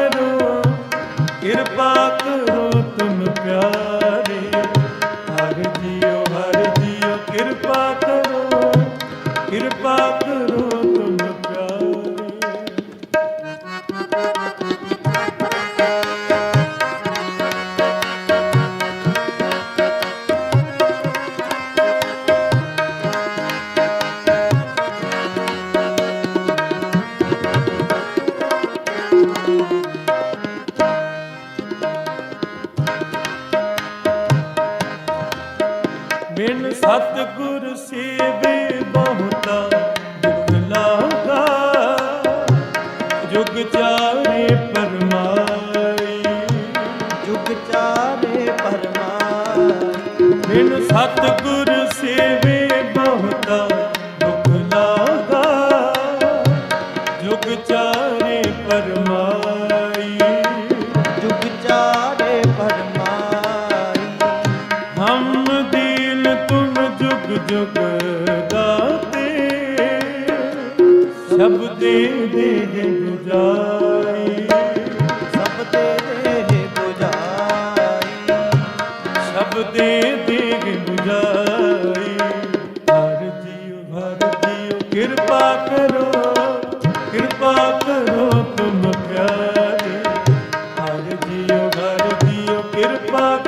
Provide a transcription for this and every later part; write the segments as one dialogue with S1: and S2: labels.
S1: ਕਰੋ। ਕਿਰਪਾ ਕਰੋ ਤੁਮ ਪਿਆਰ। ਸਤਿਗੁਰ ਸੀ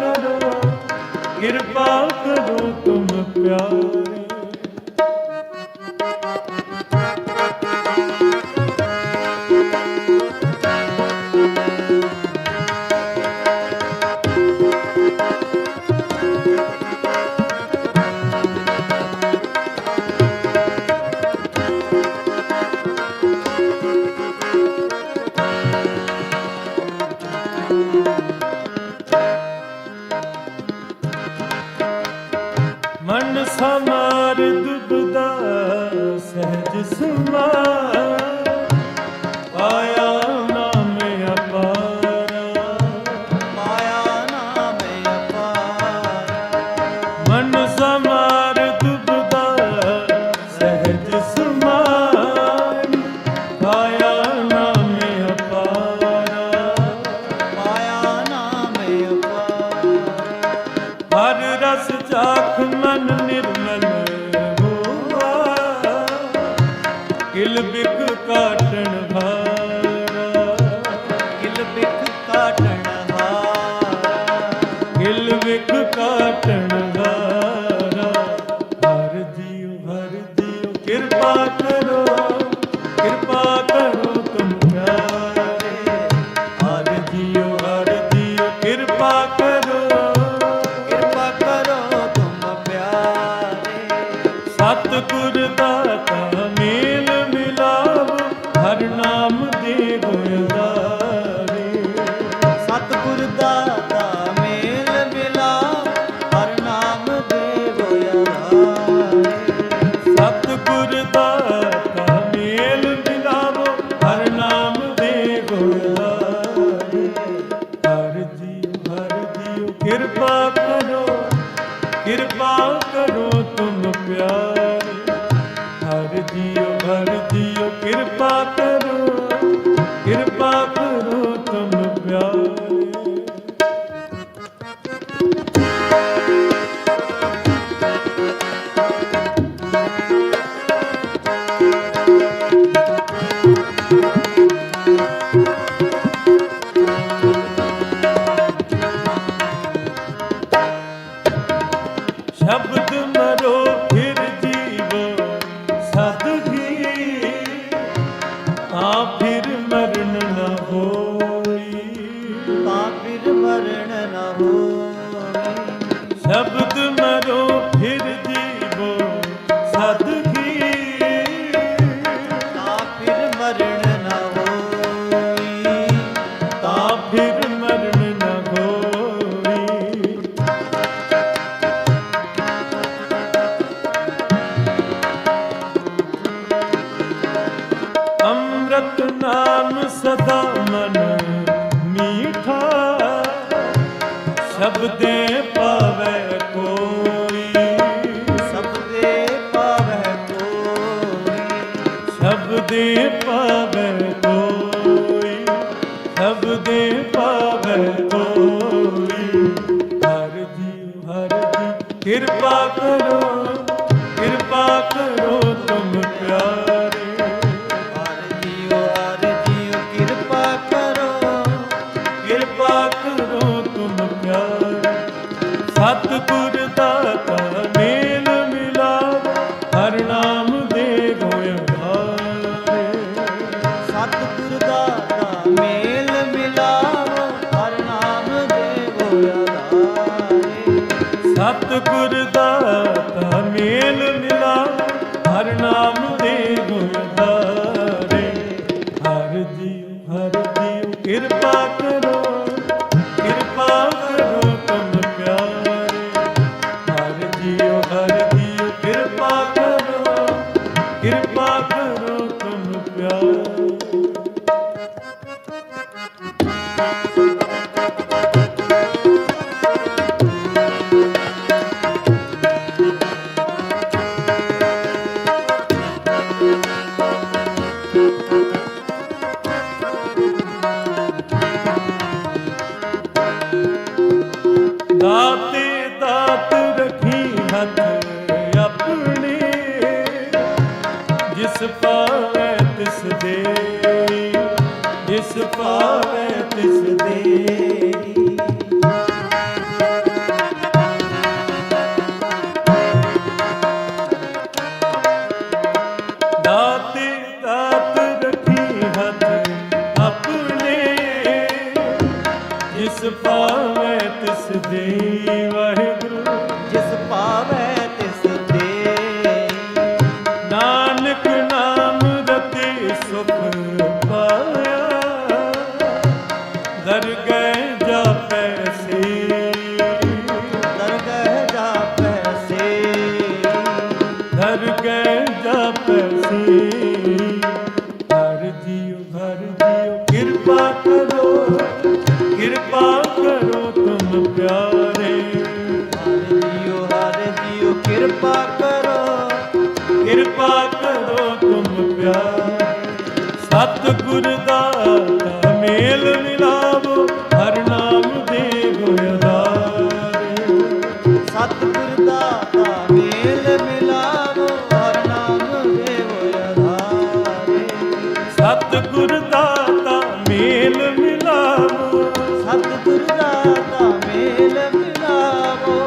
S1: ਕਰੋ ਕਿਰਪਾ ਕਰੋ ਤੁਮ ਪਿਆਰ। ਸਮਾਰ ਦੁਬਦਾ ਸਹਿਜ ਸਮਾ ਆਇਆ ਨਾਮ ਅਪਾਰਾ।
S2: ਆਇਆ ਨਾਮ ਅਪਾਰਾ।
S1: ਮਨ ਸਮਾਰ ਦੁਬਦਾ ਸਹਿਜ ਸਮਾ ਆਇਆ ਨਾਮ ਅਪਾਰਾ।
S2: ਆਇਆ ਨਾਮ ਅਪਾਰਾ।
S1: ਹਰ ਰਸ ਚਾਖ ਸਤਿਗੁਰ ਦਾ
S2: হঠাৎ ਨਾਮ
S1: ਸਦਾ ਮਨ ਮੀਠਾ। ਸ਼ਬਦ ਜੀਉ ਹਰ ਜੀਉ ਕਿਰਪਾ ਕਰ। ਦਾਤੇ ਆਪਣੇ ਜਿਸ ਪਾਵੇ ਜਿਸ ਪਾਵੇ ਤਿਸ ਦੇ। ਆਪਣੇ ਜਿਸ ਪਾਵੇ Today.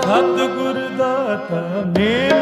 S1: ਸਤਗੁਰ ਦਾਤਾ ਮੇਰਾ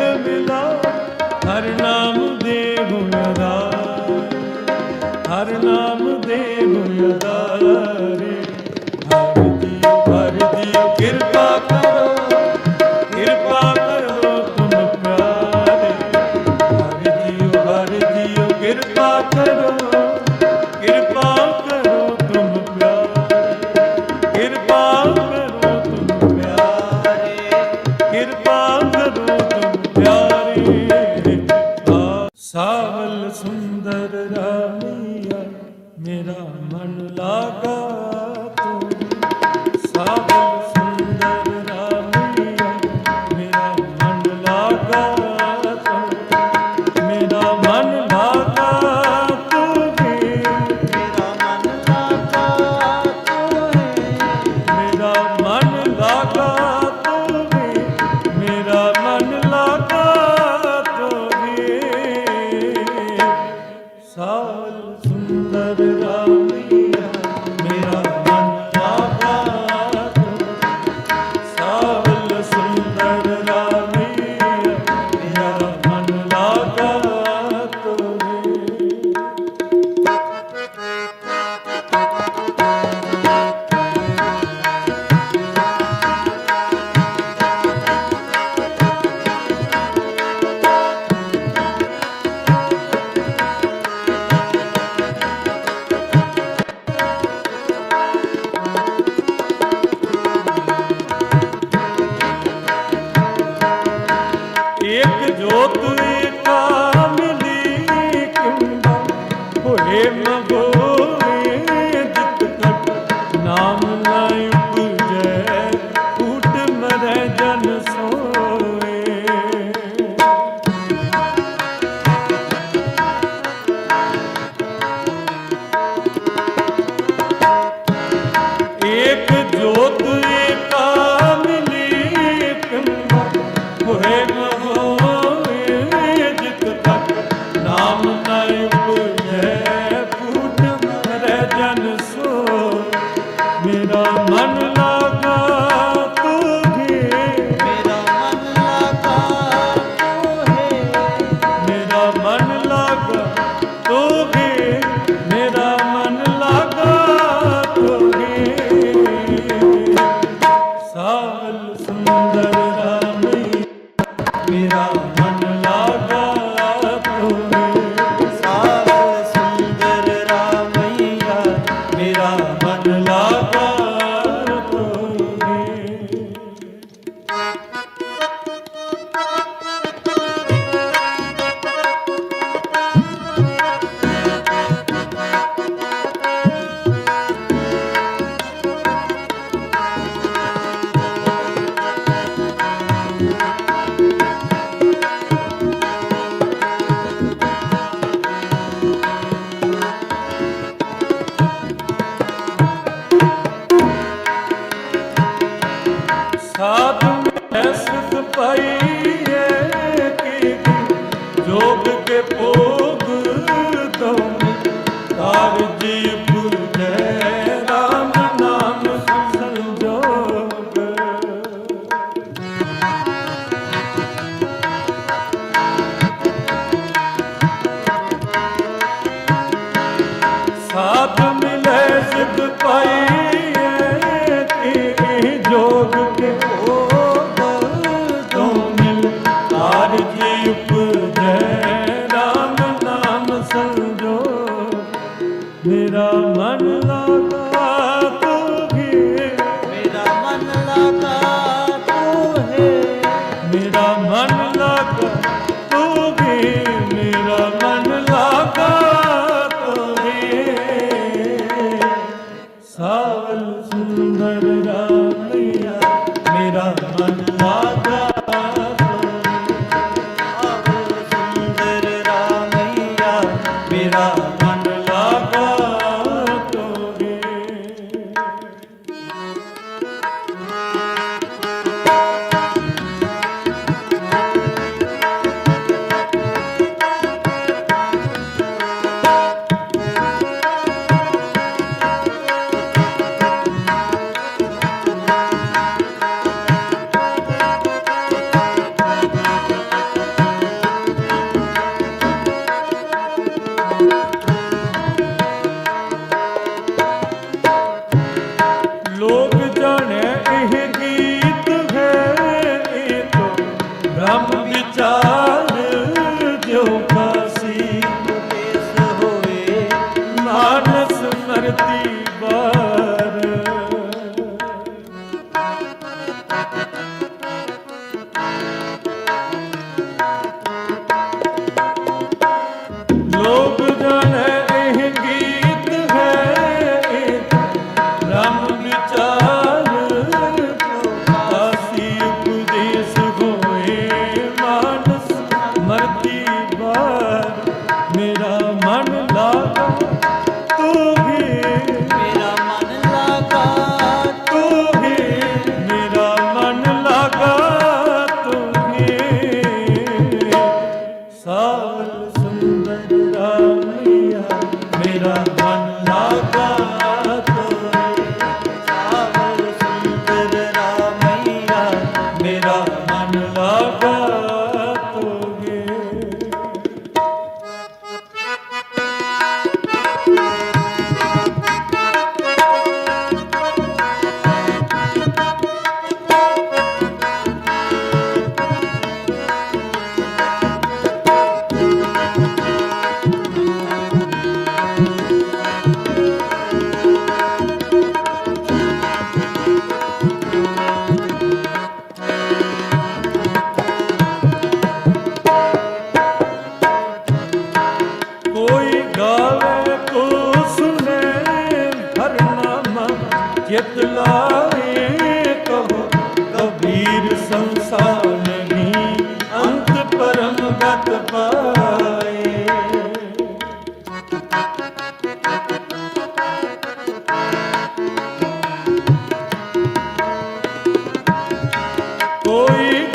S1: ਮੇਰਾ ਮਨ ਲਾਗਾ। বিচার ਕੋਈ